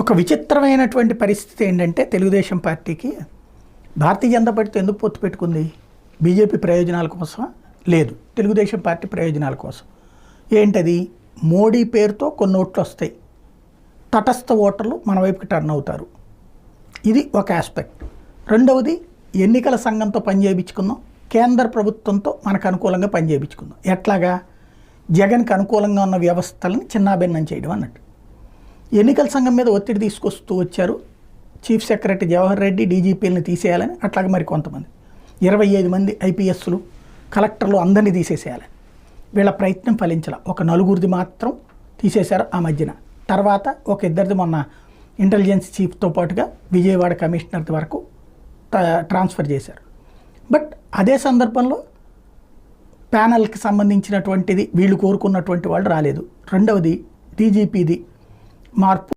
ఒక విచిత్రమైనటువంటి పరిస్థితి ఏంటంటే తెలుగుదేశం పార్టీకి భారతీయ జనతా పార్టీతో ఎందుకు పొత్తు పెట్టుకుంది? బీజేపీ ప్రయోజనాల కోసం? లేదు. తెలుగుదేశం పార్టీ ప్రయోజనాల కోసం. ఏంటది? మోడీ పేరుతో కొన్ని ఓట్లు వస్తాయి. తటస్థ ఓటర్లు మన వైపుకి టర్న్ అవుతారు. ఇది ఒక ఆస్పెక్ట్ రెండవది ఎన్నికల సంఘంతో పనిచేయించుకుందాం కేంద్ర ప్రభుత్వంతో మనకు అనుకూలంగా పనిచేయించుకుందాం ఎట్లాగా? జగన్కి అనుకూలంగా ఉన్న వ్యవస్థలను చిన్నాభిన్నం చేయడం అన్నట్టు. ఎన్నికల సంఘం మీద ఒత్తిడి తీసుకొస్తూ వచ్చారు. చీఫ్ సెక్రటరీ జవహర్ రెడ్డి డీజీపీలను తీసేయాలని అట్లాగే మరి కొంతమంది. ఇరవై ఐదు మంది ఐపీఎస్లు కలెక్టర్లు అందరినీ తీసేసేయాలని వీళ్ళ ప్రయత్నం ఫలించాల. ఒక నలుగురిది మాత్రం తీసేశారు ఆ మధ్యన. తర్వాత ఒక ఇద్దరిది మొన్న ఇంటెలిజెన్స్ చీఫ్తో పాటుగా విజయవాడ కమిషనర్ వరకు ట్రాన్స్ఫర్ చేశారు. బట్ అదే సందర్భంలో ప్యానల్కి సంబంధించినటువంటిది వీళ్ళు కోరుకున్నటువంటి వాళ్ళు రాలేదు. రెండవది డీజీపీది మార్పు